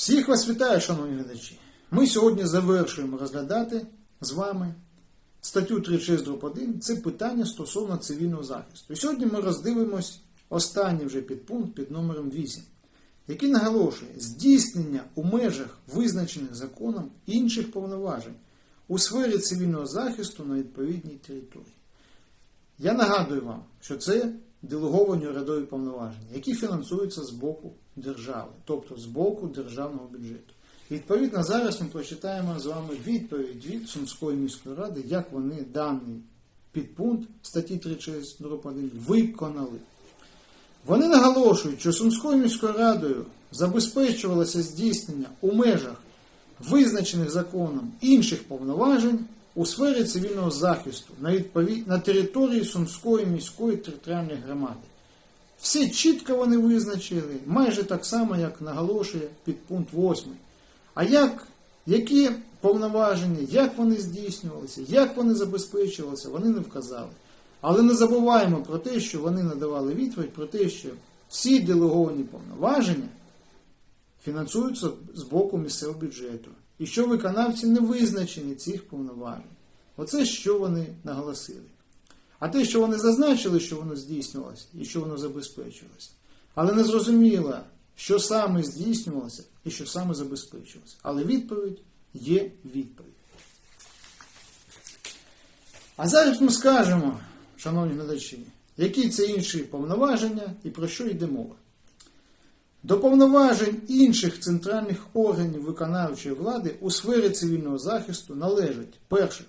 Всіх вас вітаю, шановні глядачі. Ми сьогодні завершуємо розглядати з вами статтю 36 дроп 1. Це питання стосовно цивільного захисту. І сьогодні ми роздивимось останній вже підпункт під номером 8, який наголошує здійснення у межах визначених законом інших повноважень у сфері цивільного захисту на відповідній території. Я нагадую вам, що це делеговані урядові повноваження, які фінансуються з боку держави, тобто з боку державного бюджету. Відповідно, зараз ми прочитаємо з вами відповідь від Сумської міської ради, як вони даний підпункт статті 36 1 виконали. Вони наголошують, що Сумською міською радою забезпечувалося здійснення у межах визначених законом інших повноважень у сфері цивільного захисту на, відповід... на території Сумської міської територіальної громади. Все чітко вони визначили, майже так само, як наголошує підпункт 8. А як, які повноваження, як вони здійснювалися, як вони забезпечувалися, вони не вказали. Але не забуваємо про те, що вони надавали відповідь про те, що всі делеговані повноваження фінансуються з боку місцевого бюджету. І що виконавці не визначені цих повноважень. Оце що вони наголосили. А те, що вони зазначили, що воно здійснювалося і що воно забезпечувалося. Але не зрозуміло, що саме здійснювалося і що саме забезпечувалося. Але відповідь є відповідь. А зараз ми скажемо, шановні глядачі, які це інші повноваження і про що йде мова. До повноважень інших центральних органів виконавчої влади у сфері цивільного захисту належить перше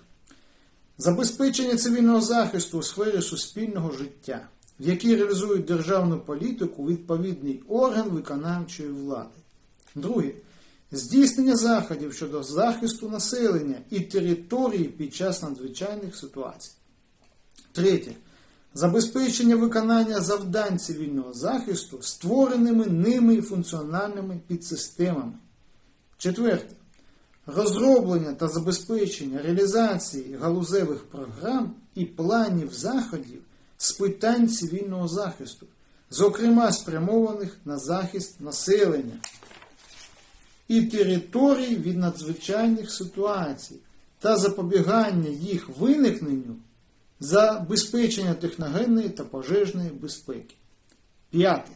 забезпечення цивільного захисту у сфері суспільного життя, в якій реалізують державну політику відповідний орган виконавчої влади. Друге здійснення заходів щодо захисту населення і території під час надзвичайних ситуацій. Третє. Забезпечення виконання завдань цивільного захисту створеними ними функціональними підсистемами. Четверте. Розроблення та забезпечення реалізації галузевих програм і планів заходів з питань цивільного захисту, зокрема спрямованих на захист населення і територій від надзвичайних ситуацій та запобігання їх виникненню забезпечення техногенної та пожежної безпеки. П'яте.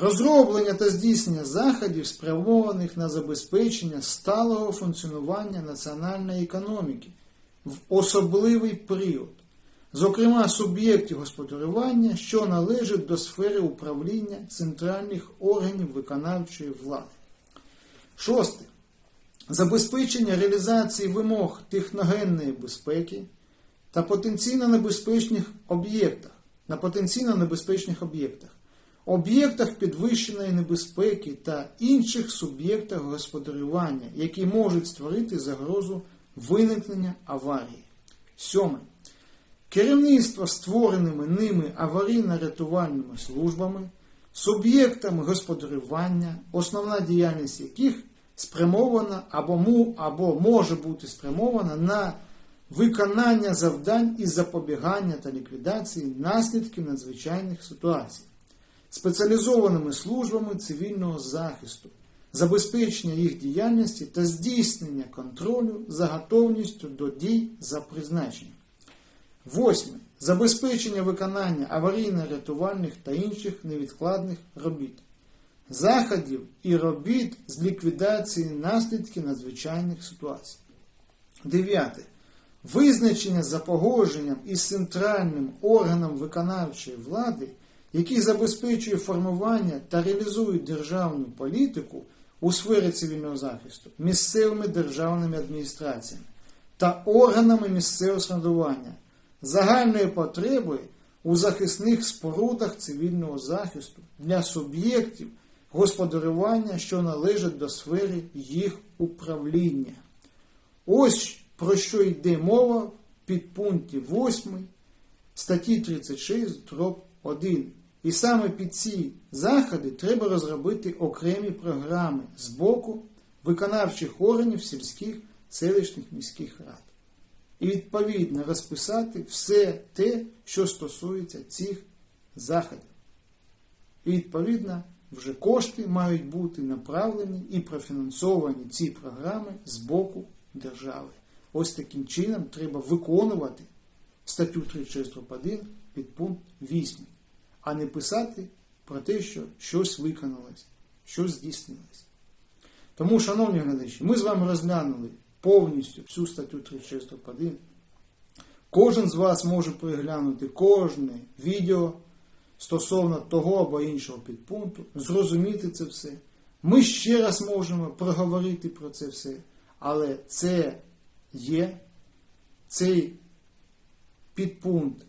Розроблення та здійснення заходів, спрямованих на забезпечення сталого функціонування національної економіки в особливий період, зокрема суб'єктів господарювання, що належать до сфери управління центральних органів виконавчої влади. Шосте. Забезпечення реалізації вимог техногенної безпеки та потенційно небезпечних об'єктах на потенційно небезпечних об'єктах, об'єктах підвищеної небезпеки та інших суб'єктах господарювання, які можуть створити загрозу виникнення аварії. Сьоме. Керівництво створеними ними аварійно-рятувальними службами, суб'єктами господарювання, основна діяльність яких спрямована або, му, або може бути спрямована на виконання завдань із запобігання та ліквідації наслідків надзвичайних ситуацій, спеціалізованими службами цивільного захисту, забезпечення їх діяльності та здійснення контролю за готовністю до дій за призначенням. Восьме. Забезпечення виконання аварійно-рятувальних та інших невідкладних робіт, заходів і робіт з ліквідації наслідків надзвичайних ситуацій. Дев'яте визначення за погодженням із центральним органом виконавчої влади, який забезпечує формування та реалізує державну політику у сфері цивільного захисту місцевими державними адміністраціями та органами місцевого самоврядування загальної потреби у захисних спорудах цивільного захисту для суб'єктів господарювання, що належать до сфери їх управління. Ось про що йде мова в підпункті 8 статті 36 дроб 1. І саме під ці заходи треба розробити окремі програми з боку виконавчих органів сільських селищних міських рад. І відповідно розписати все те, що стосується цих заходів. І відповідно вже кошти мають бути направлені і профінансовані ці програми з боку держави. Ось таким чином треба виконувати статтю 36.1 підпункт 8, а не писати про те, що щось виконалось, щось здійснилось. Тому, шановні глядачі, ми з вами розглянули повністю всю статтю 36.1. Кожен з вас може переглянути кожне відео стосовно того або іншого підпункту, зрозуміти це все. Ми ще раз можемо проговорити про це все, але це є цей підпункт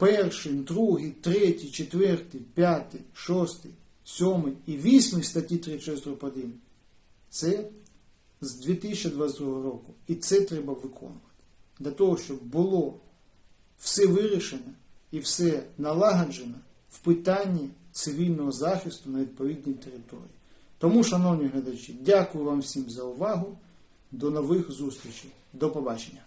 перший, другий, третій, четвертий, п'ятий, шостий, сьомий і вісьмий статті 36.1. Це з 2022 року. І це треба виконувати. Для того, щоб було все вирішено і все налагоджено в питанні цивільного захисту на відповідній території. Тому, шановні глядачі, дякую вам всім за увагу. До нових зустрічей. До побачення.